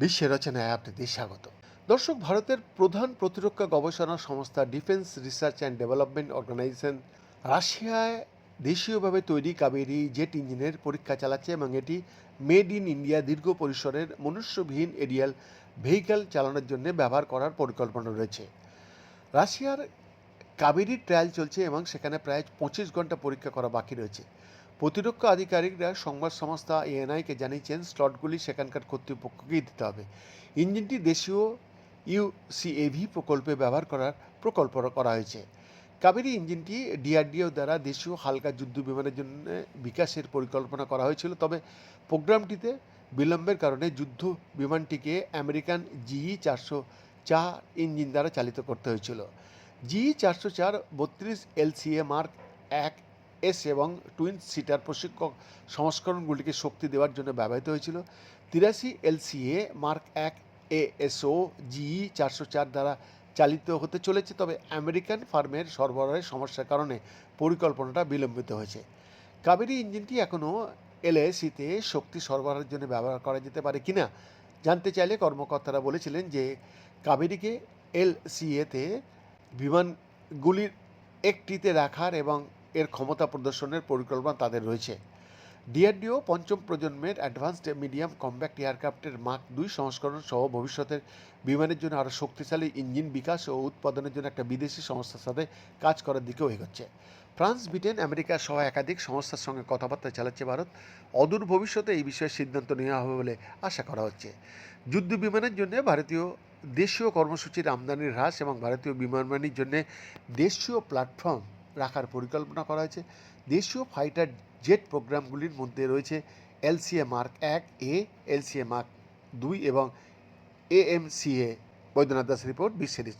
বিশ্বের রচনায় আপনাদের স্বাগত। দর্শক, ভারতের প্রধান প্রতিরক্ষা গবেষণা সংস্থা defence research and development organisation রাশিয়ায় দেশীয়ভাবে তৈরি কাবেরী জেট ইঞ্জিনের পরীক্ষা চালাচ্ছে এবং এটি মেড ইন ইন্ডিয়া দীর্ঘ পরিসরের মনুষ্যবিহীন এরিয়াল ভেহিক্যাল চালানোর জন্য ব্যবহার করার পরিকল্পনা রয়েছে। রাশিয়ার কাবেরি ট্রায়াল চলছে এবং সেখানে প্রায় পঁচিশ ঘণ্টা পরীক্ষা করা বাকি রয়েছে। প্রতিরক্ষা আধিকারিকরা সংবাদ সংস্থা এএনআইকে জানিয়েছেন, স্লটগুলি সেখানকার কর্তৃপক্ষকেই দিতে হবে। ইঞ্জিনটি দেশীয় ইউসিএভি প্রকল্পে ব্যবহার করার প্রকল্প করা হয়েছে। কাবেরী ইঞ্জিনটি ডিআরডিও দ্বারা দেশীয় হালকা যুদ্ধ বিমানের জন্য বিকাশের পরিকল্পনা করা হয়েছিল, তবে প্রোগ্রামটিতে বিলম্বের কারণে যুদ্ধ বিমানটিকে আমেরিকান জিই চারশো চার ইঞ্জিন দ্বারা চালিত করতে হয়েছিল। জি চারশো চার বত্রিশ এলসিএ মার্ক এক এস এবং টুইন সিটার প্রশিক্ষক সংস্করণগুলিকে শক্তি দেওয়ার জন্য ব্যবহৃত হয়েছিল। তিরাশি এলসিএ, মার্ক এক এএসও জিই চারশো চার দ্বারা চালিত হতে চলেছে, তবে আমেরিকান ফার্মের সরবরাহের সমস্যার কারণে পরিকল্পনাটা বিলম্বিত হয়েছে। কাবেরী ইঞ্জিনটি এখনও এলএসিতে শক্তি সরবরাহের জন্য ব্যবহার করা যেতে পারে কিনা জানতে চাইলে কর্মকর্তারা বলেছিলেন যে কাবেরীকে এলসিএতে বিমানগুলির একটিতে রাখার এবং এর ক্ষমতা প্রদর্শনের পরিকল্পনা তাদের রয়েছে। ডিআরডিও পঞ্চম প্রজন্মের অ্যাডভান্সড মিডিয়াম কম্প্যাক্ট এয়ারক্রাফটের মার্ক দুই সংস্করণ সহ ভবিষ্যতের বিমানের জন্য আরও শক্তিশালী ইঞ্জিন বিকাশ ও উৎপাদনের জন্য একটা বিদেশি সংস্থার সাথে কাজ করার দিকেও এগোচ্ছে। ফ্রান্স, ব্রিটেন, আমেরিকা সহ একাধিক সংস্থার সঙ্গে কথাবার্তা চালাচ্ছে ভারত। অদূর ভবিষ্যতে এই বিষয়ে সিদ্ধান্ত নেওয়া হবে বলে আশা করা হচ্ছে। যুদ্ধ বিমানের জন্য ভারতীয় দেশীয় কর্মসূচির আমদানির হ্রাস এবং ভারতীয় বিমান বিমানবাহিনীর জন্য দেশীয় প্ল্যাটফর্ম রাখার পরিকল্পনা করা হয়েছে। দেশীয় ফাইটার জেট প্রোগ্রামগুলির মধ্যে রয়েছে এলসিএ মার্ক এক এ এলসিএ মার্ক দুই এবং AMCA Baidyanath Das report series